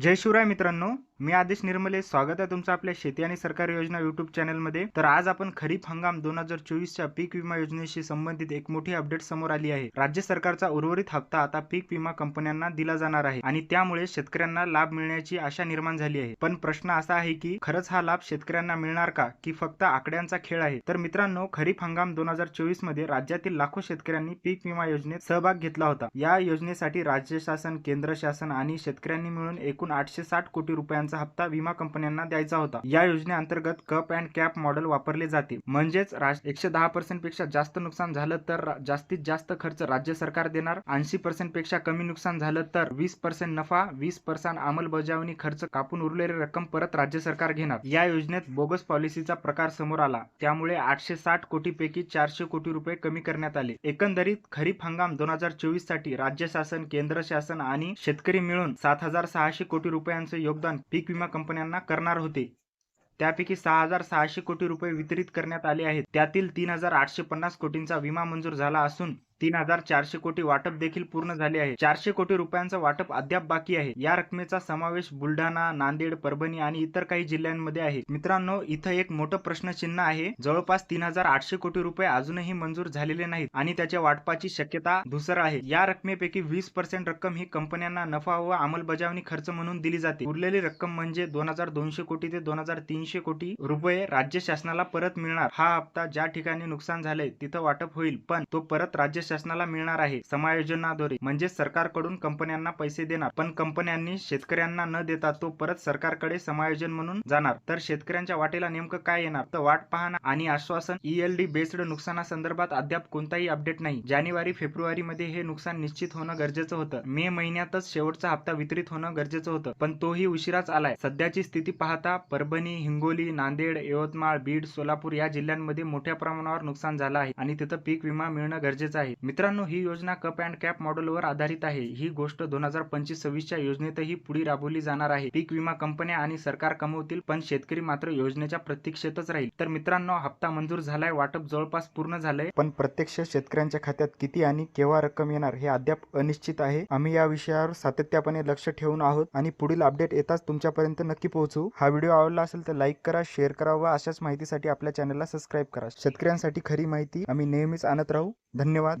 जय शिवराय मित्रांनो. मी आदेश निर्मले स्वागत आहे तुमचं आपल्या शेती आणि सरकारी योजना युट्यूब चॅनलमध्ये तर आज आपण खरीप हंगाम दोन हजार चोवीसच्या पीक विमा योजनेशी संबंधित एक मोठी अपडेट समोर आली आहे. राज्य सरकारचा उर्वरित हप्ता आता पीक विमा कंपन्यांना दिला जाणार आहे आणि त्यामुळे शेतकऱ्यांना लाभ मिळण्याची आशा निर्माण झाली आहे. पण प्रश्न असा आहे की खरंच हा लाभ शेतकऱ्यांना मिळणार का की फक्त आकड्यांचा खेळ आहे? तर मित्रांनो खरीप हंगाम दोन हजार चोवीसमध्ये राज्यातील लाखो शेतकऱ्यांनी पीक विमा योजनेत सहभाग घेतला होता. या योजनेसाठी राज्य शासन केंद्र शासन आणि शेतकऱ्यांनी मिळून एकूण आठशे साठ कोटी रुपयांचा हप्ता विमा कंपन्यांना द्यायचा होता. या योजनेअंतर्गत कप अँड कॅप मॉडेल वापरले जाते म्हणजेच एकशे दहा पर्सेंटपेक्षा जास्त नुकसान झालं तर जास्तीत जास्त खर्च राज्य सरकार देणार. ऐंशी पर्सेंटपेक्षा कमी नुकसान झालं तर वीस पर्सेंट नफा वीस पर्सेंट अंमलबजावणी खर्च कापून उरलेली रक्कम परत राज्य सरकार घेणार. या योजनेत बोगस पॉलिसीचा प्रकार समोर आला. त्यामुळे आठशे साठ कोटी पैकी चारशे कोटी रुपये कमी करण्यात आले. एकंदरीत खरीप हंगाम दोन हजार चोवीससाठी राज्य शासन केंद्र शासन आणि शेतकरी मिळून सात हजार सहाशे कोटी रुपयांचे योगदान पीक विमा कंपन्यांना करणार होते. त्यापैकी सहा हजार सहाशे कोटी रुपये वितरित करण्यात आले आहेत. त्यातील तीन हजार आठशे पन्नास कोटींचा विमा मंजूर झाला असून तीन हजार चारशे कोटी वाटप देखील पूर्ण झाले आहे. चारशे कोटी रुपयांचं वाटप अद्याप बाकी आहे. या रकमेचा समावेश बुलढाणा नांदेड परभणी आणि इतर काही जिल्ह्यांमध्ये आहे. मित्रांनो इथं एक मोठं प्रश्नचिन्ह आहे. जवळपास तीन हजार आठशे कोटी रुपये अजूनही मंजूर झालेले नाहीत आणि त्याच्या वाटपाची शक्यता धुसर आहे. या रकमेपैकी वीस पर्सेंट रक्कम ही कंपन्यांना नफा व अंमलबजावणी खर्च म्हणून दिली जाते. उरलेली रक्कम म्हणजे दोन हजार दोनशे कोटी ते दोन हजार तीनशे कोटी रुपये राज्य शासनाला परत मिळणार. हा हप्ता ज्या ठिकाणी नुकसान झाले तिथं वाटप होईल पण तो परत राज्य शासनाला मिळणार आहे. समायोजनाद्वारे. म्हणजे सरकारकडून कंपन्यांना पैसे देणार. पण कंपन्यांनी शेतकऱ्यांना न देता तो परत सरकारकडे समायोजन म्हणून जाणार. तर शेतकऱ्यांच्या वाटेला नेमकं काय येणार? तर वाट पाहणं आणि आश्वासन. ईएलडी बेस्ड नुकसानासंदर्भात अद्याप कोणताही अपडेट नाही. जानेवारी फेब्रुवारी मध्ये हे नुकसान निश्चित होणं गरजेचं होतं. मे महिन्यातच शेवटचा हप्ता वितरित होणं गरजेचं होतं. पण तोही उशिराच आलाय. सध्याची स्थिती पाहता परभणी हिंगोली नांदेड यवतमाळ बीड सोलापूर या जिल्ह्यांमध्ये मोठ्या प्रमाणावर नुकसान झालं आहे. आणि तिथं पीक विमा मिळणं गरजेचं आहे. मित्रांनो ही योजना कप अँड कॅप मॉडेलवर आधारित आहे. ही गोष्ट दोन हजार पंचवीस सव्वीसच्या योजनेतही पुढे राबवली जाणार आहे. पीक विमा कंपन्या आणि सरकार कमवतील पण शेतकरी मात्र योजनेच्या प्रतीक्षेतच राहील. तर मित्रांनो हप्ता मंजूर झालाय वाटप जवळपास पूर्ण झालंय. पण प्रत्यक्ष शेतकऱ्यांच्या खात्यात किती आणि केव्हा रक्कम येणार हे अद्याप अनिश्चित आहे. आम्ही या विषयावर सातत्यापणे लक्ष ठेवून आहोत आणि पुढील अपडेट येताच तुमच्यापर्यंत नक्की पोहोचू. हा व्हिडिओ आवडला असेल तर लाईक करा शेअर करा व अशाच माहितीसाठी आपल्या चॅनलला सबस्क्राईब करा. शेतकऱ्यांसाठी खरी माहिती आम्ही नेहमीच आणत राहू. धन्यवाद.